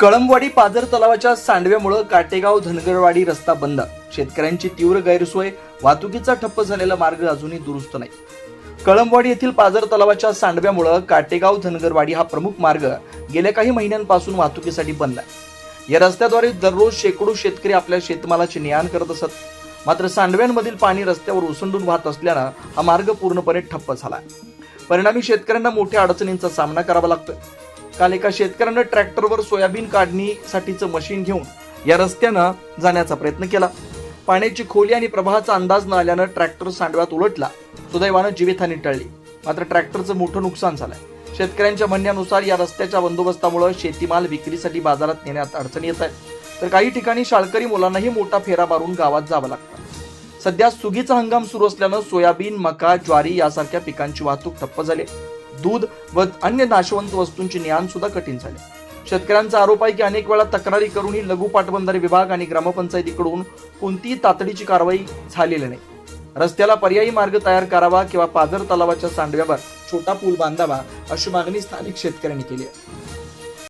कळंबवाडी पाझर तलावाच्या सांडव्यामुळे काटेगाव धनगरवाडी रस्ता बंद. शेतकऱ्यांची तीव्र गैरसोय वाहतुकीचा ठप्प झालेला मार्ग अजूनही दुरुस्त नाही. कळंबवाडी येथील पाझर तलावाच्या सांडव्यामुळे काटेगाव धनगरवाडी हा प्रमुख मार्ग गेल्या काही महिन्यांपासून वाहतुकीसाठी बंद आहे. या रस्त्याद्वारे दररोज शेकडो शेतकरी आपल्या शेतमालाची ने आण करत असत. मात्र सांडव्यांमधील पाणी रस्त्यावर ओसंडून वाहत असल्यानं हा मार्ग पूर्णपणे ठप्प झाला परिणामी शेतकऱ्यांना मोठ्या अडचणींचा सामना करावा लागतोय. काल एका शेतकऱ्यानं ट्रॅक्टरवर सोयाबीन काढणीसाठीचं मशीन घेऊन या रस्त्यानं जाण्याचा प्रयत्न केला. पाण्याची खोली आणि प्रवाहाचा अंदाज न आल्यानं ट्रॅक्टर सांडव्यात उलटला. सुदैवानं जीवितहानी टळली. मात्र ट्रॅक्टरचं मोठं नुकसान झालंय. शेतकऱ्यांच्या म्हणण्यानुसार या रस्त्याच्या बंदोबस्तामुळे शेतीमाल विक्रीसाठी बाजारात नेण्यात अडचणी येत आहेत. तर काही ठिकाणी शाळकरी मुलांनाही मोठा फेरा मारून गावात जावं लागतं. सध्या सुगीचा हंगाम सुरू असल्यानं सोयाबीन मका ज्वारी यासारख्या पिकांची वाहतूक ठप्प झाली. दूध व अन्य नाशवंत वस्तूंची ने सुद्धा कठीण झाले. शेतकऱ्यांचा आरोप आहे की अनेक वेळा तक्रारी करूनही लघु पाटबंधारे विभाग आणि ग्रामपंचायतीकडून कोणतीही तातडीची कारवाई झालेली नाही. रस्त्याला पर्यायी मार्ग तयार करावा किंवा पाझर तलावाच्या सांडव्यावर छोटा पूल बांधावा अशी मागणी स्थानिक शेतकऱ्यांनी केली आहे.